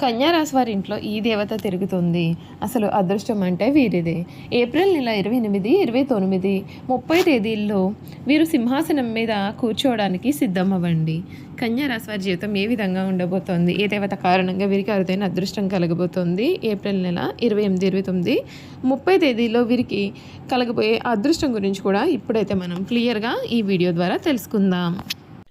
కన్యారాశి వారి ఇంట్లో ఈ దేవత తిరుగుతుంది. అసలు అదృష్టం అంటే వీరిదే. ఏప్రిల్ నెల ఇరవై ఎనిమిది ఇరవై తొమ్మిది ముప్పై తేదీల్లో వీరు సింహాసనం మీద కూర్చోవడానికి సిద్ధమవ్వండి. కన్యారాశి వారి జీవితం ఏ విధంగా ఉండబోతోంది? ఏ దేవత కారణంగా వీరికి అరుదైన అదృష్టం కలగబోతోంది? ఏప్రిల్ నెల ఇరవై ఎనిమిది ఇరవై తొమ్మిది ముప్పై తేదీలో వీరికి కలగబోయే అదృష్టం గురించి కూడా ఇప్పుడైతే మనం క్లియర్గా ఈ వీడియో ద్వారా తెలుసుకుందాం.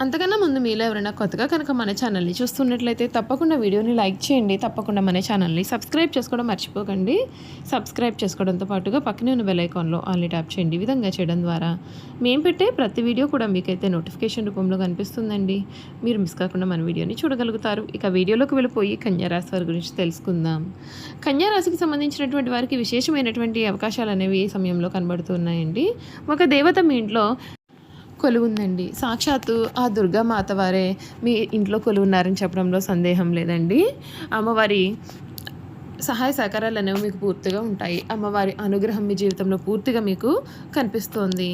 అంతకన్నా ముందు మీలో ఎవరైనా కొత్తగా కనుక మన ఛానల్ని చూస్తున్నట్లయితే తప్పకుండా వీడియోని లైక్ చేయండి. తప్పకుండా మన ఛానల్ని సబ్స్క్రైబ్ చేసుకోవడం మర్చిపోకండి. సబ్స్క్రైబ్ చేసుకోవడంతో పాటుగా పక్కనే ఉన్న బెల్ ఆల్ని ట్యాప్ చేయండి. ఈ విధంగా చేయడం ద్వారా మేము పెట్టే ప్రతి వీడియో కూడా మీకైతే నోటిఫికేషన్ రూపంలో కనిపిస్తుందండి. మీరు మిస్ కాకుండా మన వీడియోని చూడగలుగుతారు. ఇక వీడియోలోకి వెళ్ళిపోయి కన్యారాశి వారి గురించి తెలుసుకుందాం. కన్యారాశికి సంబంధించినటువంటి వారికి విశేషమైనటువంటి అవకాశాలు అనేవి ఈ సమయంలో కనబడుతున్నాయండి. ఒక దేవత మీ ఇంట్లో కొలువుందండి. సాక్షాత్తు ఆ దుర్గామాత వారే మీ ఇంట్లో కొలువున్నారని చెప్పడంలో సందేహం లేదండి. అమ్మవారి సహాయ సహకారాలు అనేవి మీకు పూర్తిగా ఉంటాయి. అమ్మవారి అనుగ్రహం మీ జీవితంలో పూర్తిగా మీకు కనిపిస్తోంది.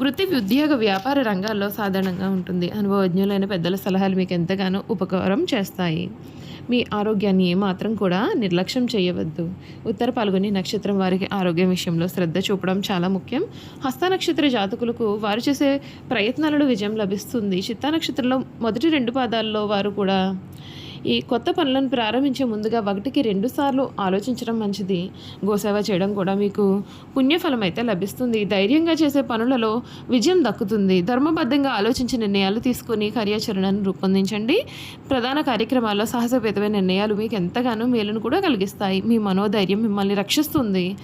వృత్తి ఉద్యోగ వ్యాపార రంగాల్లో సాధారణంగా ఉంటుంది. అనుభవజ్ఞులైన పెద్దల సలహాలు మీకు ఎంతగానో ఉపకారం చేస్తాయి. మీ ఆరోగ్యాన్ని ఏమాత్రం కూడా నిర్లక్ష్యం చేయవద్దు. ఉత్తర పాల్గొని నక్షత్రం వారికి ఆరోగ్యం విషయంలో శ్రద్ధ చూపడం చాలా ముఖ్యం. హస్త నక్షత్ర జాతకులకు వారు చేసే ప్రయత్నాలలో విజయం లభిస్తుంది. చిత్తా నక్షత్రంలో మొదటి రెండు పాదాల్లో వారు కూడా ఈ కొత్త పనులను ప్రారంభించే ముందుగా ఒకటికి రెండు సార్లు ఆలోచించడం మంచిది. గోసేవ చేయడం కూడా మీకు పుణ్యఫలం అయితే లభిస్తుంది. ధైర్యంగా చేసే పనులలో విజయం దక్కుతుంది. ధర్మబద్ధంగా ఆలోచించి నిర్ణయాలు తీసుకొని కార్యాచరణను రూపొందించండి. ప్రధాన కార్యక్రమాల్లో సాహసపేతమైన నిర్ణయాలు మీకు ఎంతగానో మేలును కూడా కలిగిస్తాయి. మీ మనోధైర్యం మిమ్మల్ని రక్షిస్తుంది.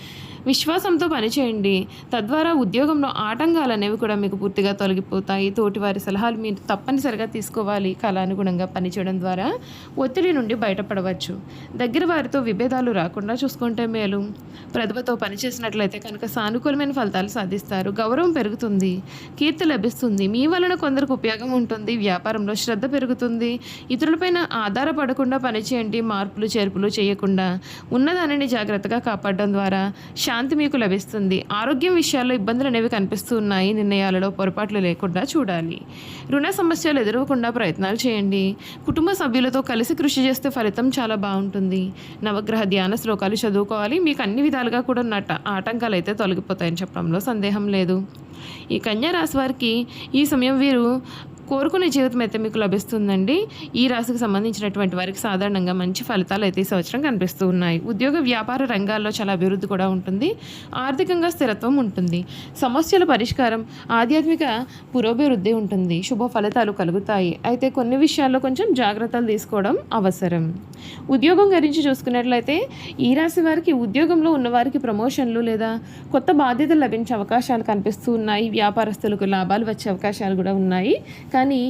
విశ్వాసంతో పనిచేయండి. తద్వారా ఉద్యోగంలో ఆటంకాలు అనేవి కూడా మీకు పూర్తిగా తొలగిపోతాయి. తోటివారి సలహాలు మీరు తప్పనిసరిగా తీసుకోవాలి. కళానుగుణంగా పనిచేయడం ద్వారా ఒత్తిడి నుండి బయటపడవచ్చు. దగ్గర వారితో విభేదాలు రాకుండా చూసుకుంటే మేలు. ప్రతిభతో పనిచేసినట్లయితే కనుక సానుకూలమైన ఫలితాలు సాధిస్తారు. గౌరవం పెరుగుతుంది. కీర్తి లభిస్తుంది. మీ వలన కొందరికి ఉపయోగం ఉంటుంది. వ్యాపారంలో శ్రద్ధ పెరుగుతుంది. ఇతరులపైన ఆధారపడకుండా పనిచేయండి. మార్పులు చేర్పులు చేయకుండా ఉన్నదానిని జాగ్రత్తగా కాపాడడం ద్వారా శాంతి మీకు లభిస్తుంది. ఆరోగ్యం విషయాల్లో ఇబ్బందులు అనేవి కనిపిస్తూ ఉన్నాయి. నిర్ణయాలలో పొరపాట్లు లేకుండా చూడాలి. రుణ సమస్యలు ఎదురవకుండా ప్రయత్నాలు చేయండి. కుటుంబ సభ్యులతో కలిసి కృషి చేస్తే ఫలితం చాలా బాగుంటుంది. నవగ్రహ ధ్యాన శ్లోకాలు చదువుకోవాలి. మీకు అన్ని విధాలుగా కూడా నట ఆటంకాలు అయితే తొలగిపోతాయని చెప్పడంలో సందేహం లేదు. ఈ కన్యా రాశి వారికి ఈ సమయం వీరు కోరుకునే జీవితం అయితే మీకు లభిస్తుందండి. ఈ రాశికి సంబంధించినటువంటి వారికి సాధారణంగా మంచి ఫలితాలు అయితే ఈ సంవత్సరం కనిపిస్తూ ఉన్నాయి. ఉద్యోగ వ్యాపార రంగాల్లో చాలా అభివృద్ధి కూడా ఉంటుంది. ఆర్థికంగా స్థిరత్వం ఉంటుంది. సమస్యల పరిష్కారం ఆధ్యాత్మిక పురోభివృద్ధి ఉంటుంది. శుభ ఫలితాలు కలుగుతాయి. అయితే కొన్ని విషయాల్లో కొంచెం జాగ్రత్తలు తీసుకోవడం అవసరం. ఉద్యోగం గురించి చూసుకున్నట్లయితే ఈ రాశి వారికి ఉద్యోగంలో ఉన్నవారికి ప్రమోషన్లు లేదా కొత్త బాధ్యతలు లభించే అవకాశాలు కనిపిస్తూ ఉన్నాయి. వ్యాపారస్తులకు లాభాలు వచ్చే అవకాశాలు కూడా ఉన్నాయి. కానీ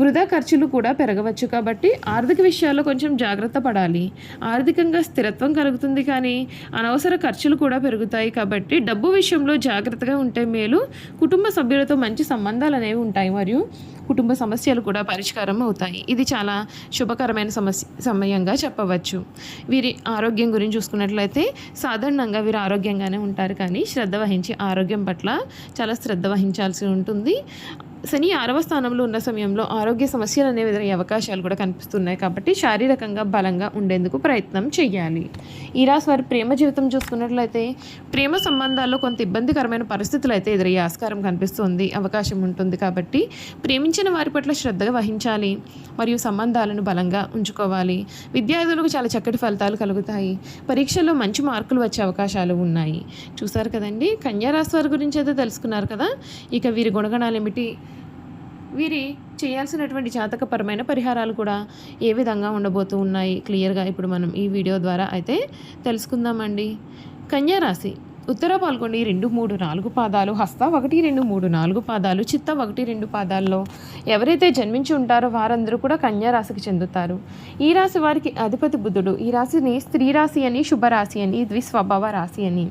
వృధా ఖర్చులు కూడా పెరగవచ్చు కాబట్టి ఆర్థిక విషయాల్లో కొంచెం జాగ్రత్త పడాలి. ఆర్థికంగా స్థిరత్వం కలుగుతుంది కానీ అనవసర ఖర్చులు కూడా పెరుగుతాయి కాబట్టి డబ్బు విషయంలో జాగ్రత్తగా ఉంటే మేలు. కుటుంబ సభ్యులతో మంచి సంబంధాలు అనేవి ఉంటాయి మరియు కుటుంబ సమస్యలు కూడా పరిష్కారం అవుతాయి. ఇది చాలా శుభకరమైన సమస్య సమయంగా చెప్పవచ్చు. వీరి ఆరోగ్యం గురించి చూసుకున్నట్లయితే సాధారణంగా వీరు ఆరోగ్యంగానే ఉంటారు కానీ శ్రద్ధ వహించి ఆరోగ్యం పట్ల చాలా శ్రద్ధ వహించాల్సి ఉంటుంది. శని ఆరవ స్థానంలో ఉన్న సమయంలో ఆరోగ్య సమస్యలు అనేవి ఎదురయ్యే అవకాశాలు కూడా కనిపిస్తున్నాయి కాబట్టి శారీరకంగా బలంగా ఉండేందుకు ప్రయత్నం చేయాలి. ఈ రాశి వారి ప్రేమ జీవితం చూసుకున్నట్లయితే ప్రేమ సంబంధాల్లో కొంత ఇబ్బందికరమైన పరిస్థితులు అయితే ఎదురయ్యే ఆస్కారం కనిపిస్తుంది. అవకాశం ఉంటుంది కాబట్టి ప్రేమించిన వారి పట్ల శ్రద్ధగా వహించాలి. మరియు సంబంధాలను బలంగా ఉంచుకోవాలి. విద్యార్థులకు చాలా చక్కటి ఫలితాలు కలుగుతాయి. పరీక్షల్లో మంచి మార్కులు వచ్చే అవకాశాలు ఉన్నాయి. చూసారు కదండి? కన్యా రాశి వారి గురించి అయితే తెలుసుకున్నారు కదా? ఇక వీరి గుణగణాలు ఏమిటి వీరి చేయాల్సినటువంటి జాతకపరమైన పరిహారాలు కూడా ఏ విధంగా ఉండబోతూ ఉన్నాయి? క్లియర్గా ఇప్పుడు మనం ఈ వీడియో ద్వారా అయితే తెలుసుకుందామండి. కన్యా రాశి. ఉత్తర పాల్గొండి రెండు మూడు నాలుగు పాదాలు హస్త ఒకటి రెండు మూడు నాలుగు పాదాలు చిత్త ఒకటి రెండు పాదాల్లో. ఎవరైతే జన్మించి ఉంటారో వారందరూ కూడా కన్యారాశికి చెందుతారు. ఈ రాశి వారికి అధిపతి బుధుడు. ఈ రాశిని స్త్రీ రాశి అని శుభరాశి అని ద్విస్వభావ రాశి అని.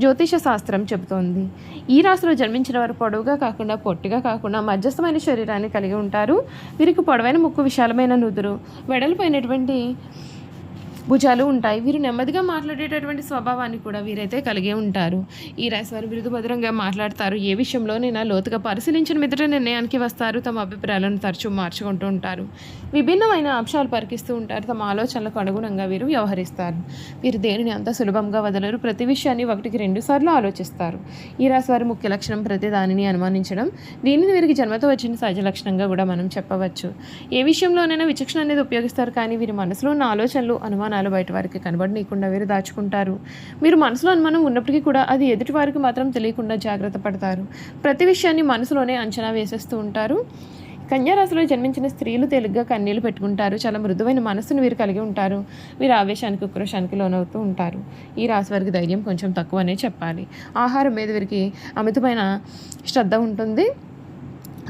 జ్యోతిష శాస్త్రం చెబుతోంది. ఈ రాశిలో జన్మించిన వారు పొడవుగా కాకుండా పొట్టిగా కాకుండా మధ్యస్థమైన శరీరాన్ని కలిగి ఉంటారు. వీరికి పొడవైన ముక్కు విశాలమైన నుదురు వెడల్పోయినటువంటి భుజాలు ఉంటాయి. వీరు నెమ్మదిగా మాట్లాడేటటువంటి స్వభావాన్ని కూడా వీరైతే కలిగే ఉంటారు. ఈ రాశి వారు భద్రంగా మాట్లాడతారు. ఏ విషయంలోనైనా లోతుగా పరిశీలించిన మిదట నిర్ణయానికి వస్తారు. తమ అభిప్రాయాలను తరచూ మార్చుకుంటూ ఉంటారు. విభిన్నమైన అంశాలు పరికిస్తూ ఉంటారు. తమ ఆలోచనలకు అనుగుణంగా వీరు వ్యవహరిస్తారు. వీరు దేనిని అంత సులభంగా వదలరు? ప్రతి విషయాన్ని ఒకటికి రెండు సార్లు ఆలోచిస్తారు. ఈ రాశి వారి ముఖ్య లక్షణం ప్రతి దానిని అనుమానించడం. దీనిని వీరికి జన్మతో వచ్చిన సహజ లక్షణంగా కూడా మనం చెప్పవచ్చు. ఏ విషయంలోనైనా విచక్షణ అనేది ఉపయోగిస్తారు. కానీ వీరి మనసులో ఉన్న ఆలోచనలు అనుమానాలు బయట వారికి కనబడనీయకుండా వీరు దాచుకుంటారు. మీరు మనసులో అనుమానం ఉన్నప్పటికీ కూడా అది ఎదుటి వారికి మాత్రం తెలియకుండా జాగ్రత్త పడతారు. ప్రతి విషయాన్ని మనసులోనే అంచనా వేసేస్తూ ఉంటారు. కన్యారాశిలో జన్మించిన స్త్రీలు తేలిగ్గా కన్నీళ్ళు పెట్టుకుంటారు. చాలా మృదువైన మనస్సును వీరు కలిగి ఉంటారు. వీరు ఆవేశానికి ఉక్రోషానికి లోనవుతూ ఉంటారు. ఈ రాశి వారికి ధైర్యం కొంచెం తక్కువనే చెప్పాలి. ఆహారం మీద వీరికి అమితమైన శ్రద్ధ ఉంటుంది.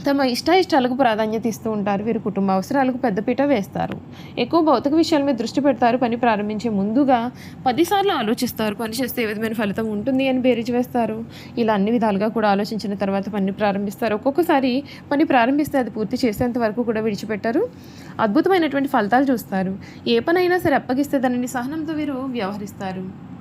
తమ ఇష్ట ఇష్టాలకు ప్రాధాన్యత ఇస్తూ ఉంటారు. వీరు కుటుంబ అవసరాలకు పెద్దపీట వేస్తారు. ఎక్కువ భౌతిక విషయాల మీద దృష్టి పెడతారు. పని ప్రారంభించే ముందుగా పదిసార్లు ఆలోచిస్తారు. పని చేస్తే ఏ విధమైన ఫలితం ఉంటుంది అని బేరీజ్ వేస్తారు. ఇలా అన్ని విధాలుగా కూడా ఆలోచించిన తర్వాత పని ప్రారంభిస్తారు. ఒక్కొక్కసారి పని ప్రారంభిస్తే అది పూర్తి చేసేంత వరకు కూడా విడిచిపెట్టారు. అద్భుతమైనటువంటి ఫలితాలు చూస్తారు. ఏ పనైనా సరే అప్పగిస్తే దానిని సహనంతో వీరు వ్యవహరిస్తారు.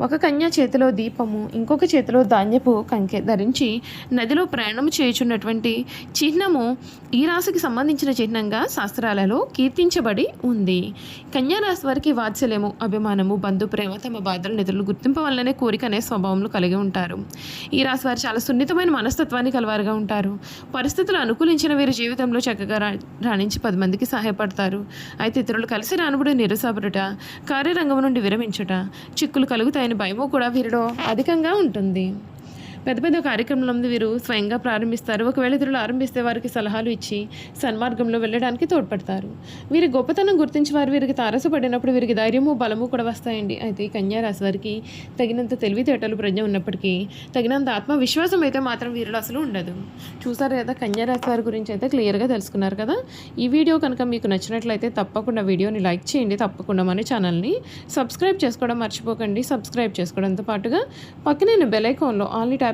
ఒక కన్య చేతిలో దీపము ఇంకొక చేతిలో ధాన్యపు కంకె ధరించి నదిలో ప్రయాణం చేయుచున్నటువంటి చిహ్నము ఈ రాశికి సంబంధించిన చిహ్నంగా శాస్త్రాలలో కీర్తించబడి ఉంది. కన్యా రాశి వారికి వాత్సల్యము అభిమానము బంధు ప్రేమ తమ బాధలు నిధులు గుర్తింపు వల్లనే కోరిక అనే స్వభావంలో కలిగి ఉంటారు. ఈ రాశి వారు చాలా సున్నితమైన మనస్తత్వాన్ని కలవారుగా ఉంటారు. పరిస్థితులు అనుకూలించిన వీరి జీవితంలో చక్కగా రా రాణించి పది మందికి సహాయపడతారు. అయితే ఇతరులు కలిసి రానుబడి నిరుసాబరుట కార్యరంగం నుండి విరమించుట చిక్కులు కలుగుతాయి భయము కూడా వీరిలో అధికంగా ఉంటుంది. పెద్ద పెద్ద కార్యక్రమాలను వీరు స్వయంగా ప్రారంభిస్తారు. ఒకవేళ ఇతరులు ఆరంభిస్తే వారికి సలహాలు ఇచ్చి సన్మార్గంలో వెళ్ళడానికి తోడ్పడతారు. వీరి గొప్పతనం గుర్తించి వారు వీరికి తారసపడినప్పుడు వీరికి ధైర్యము బలము కూడా వస్తాయండి. అయితే ఈ వారికి తగినంత తెలివితేటలు ప్రజ్ఞ ఉన్నప్పటికీ తగినంత ఆత్మవిశ్వాసం అయితే మాత్రం వీరిలో అసలు ఉండదు. చూసారు కదా కన్యారాశి వారి గురించి అయితే క్లియర్గా తెలుసుకున్నారు కదా. ఈ వీడియో కనుక మీకు నచ్చినట్లయితే తప్పకుండా వీడియోని లైక్ చేయండి. తప్పకుండా మన ఛానల్ని సబ్స్క్రైబ్ చేసుకోవడం మర్చిపోకండి. సబ్స్క్రైబ్ చేసుకోవడంతో పాటుగా పక్కనే బెల్ ఐకాన్లో ఆన్లీ ట్యాప్